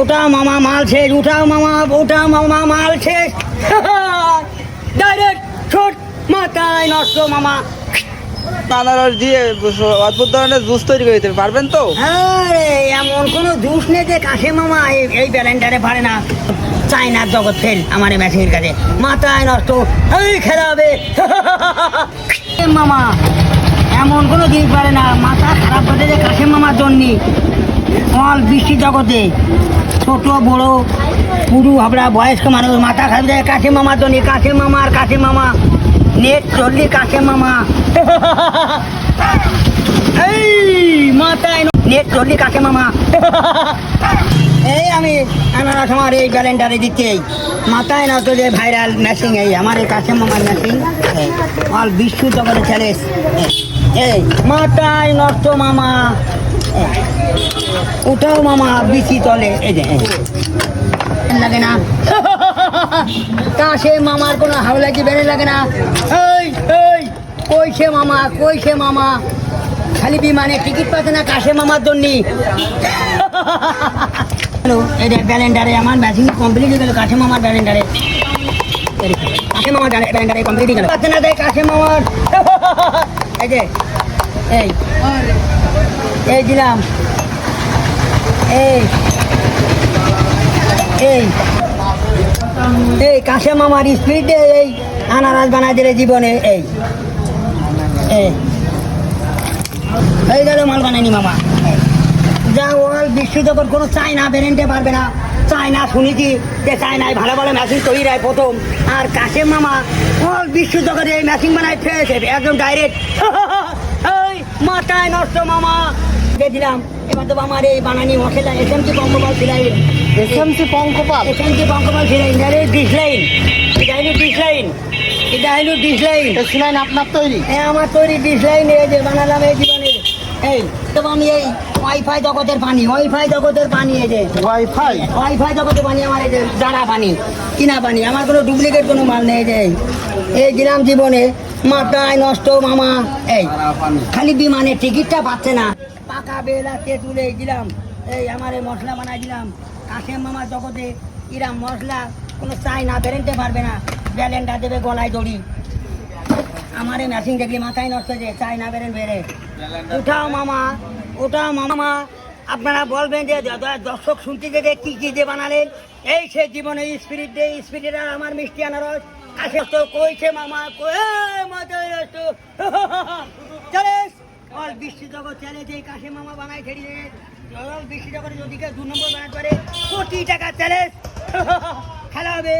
ওটা মামা মাল শেষ উঠাও মামা ওটা মামা মাল শেষ ডাইরেক্ট ছোট মাথায় নষ্ট মামা। আনারস দিয়ে অদ্ভুত ধরনের জুস তৈরি করে দিতে পারবেন তো? আরে এমন কোনো জুস নেই যে কাশে মামা এই ব্যালেন্ডারে পারে না। চাইনার জগৎ ফেল আমার মেশিনের কাছে। মাথায় নষ্ট এই খেলা হবে। মামা এমন কোনো জিনিস পারে না মাথা খারাপ হতে যে কাশে মামার জন্য। অল বৃষ্টি জগতে। ছোট, বড় পুরু হাবড়া, বয়স্ক মানুষ, মাথা খারাপ যায়। কাশে মামার জন্য কাশে মামার কাশে মামা। নেট চললি কাশে মামা। এই, মাথায় নেট চললি কাকে মামা। এই আমি আনারস আমার এই ব্যালেন্ডারে দিচ্ছি মাথায় না তো যে ভাইরাল মেশিন এই আমার এই কাছে মামার মেশিন অল বিশ্ব জগতে চ্যালেঞ্জ এই মাথায় নষ্ট মামা। উঠাও মামা বিচি তলে। লাগে না। কাশে মামার কোনো হাওলা কি বেড়ে লাগে না? এই এই কইছে মামা কইছে মামা? খালি বিমানে টিকিট পাচ্ছে না কাশে মামার জন্য। এই ব্যালেন্ডারে আমার ম্যাচিং কমপ্লিট হয়ে গেল, কাশে মামার ব্যালেন্ডারে। কাশে মামার ব্যালেন্ডারে কমপ্লিট হয়ে গেল। পাচ্ছে না দেয় কাশে মামার। এই যে, এই। এই দিলাম। এই। এই। এই কাশে মামার স্পিডে, এই আনারস বানাই দিলে জীবনে, এই। এই। গেল মাল বানাইনি মামা। যা ওর বিশ্ব যখন কোনো চায়না বেরেন্টে পারবে না। চায়না শুনেছি যে চায়নায় ভালো ভালো মেশিন তৈরি হয় প্রথম। আর কাশে মামা ওর বিশ্ব জগতে এই মেশিন বানায় ফেলেছে একদম ডাইরেক্ট মাথায় নষ্ট মামা। দিলাম। এবার তো আমার এই বানানি মশলা এস এম সি পঙ্কপাল ছিলাই এসএমসি পঙ্কপাল? এস এম সি পঙ্কপাল ছিলাই এটা হলো ডিসলাইন এটা হলো ডিসলাইন এটা হলো ডিসলাইন সিলাইন আপনার তৈরি। হ্যাঁ আমার তৈরি ডিসলাইন এই যে বানালাম এই জীবনে। এই তো আমি এই ওয়াইফাই জগতের পানি ওয়াইফাই জগতের পানি এই যে। ওয়াইফাই ওয়াইফাই জগতের পানি আমার এই যে জানা পানি কিনা পানি। আমার কোনো ডুপ্লিকেট কোনো মাল নেই যে। এই। এই গ্রাম জীবনে। মাথায় নষ্ট মামা। এই খালি বিমানের টিকিটটা পাচ্ছে না। পাকা বেলা তেঁতুলে দিলাম এই আমার এই মশলা বানাই দিলাম। কাশেম মামা জগতে ইরাম মশলা কোনো চাই না বেরেনতে পারবে না। ব্যালেন্ডার দেবে গলায় দড়ি। আমার এই মেশিন দেখলে মাথায় নষ্ট যে চাই না বেরেন বেড়ে। উঠাও মামা উঠাও মামা। আপনারা বলবেন যে দর্শক শুনতে যে কী কী কি যে বানালেন এই সে জীবনে স্পিরিট দে স্পিরিট আর আমার মিষ্টি আনারস। কাছে তো কইছে মামা কই এ, মাথায় নষ্ট চ্যালেঞ্জ অল বৃষ্টি জগৎ চ্যালেঞ্জ কাশে মামা বানায় ছেড়ে বৃষ্টি জগতে যদি কেউ দু নম্বর বানাতে পারে কোটি টাকা চ্যালেঞ্জ খেলা হবে।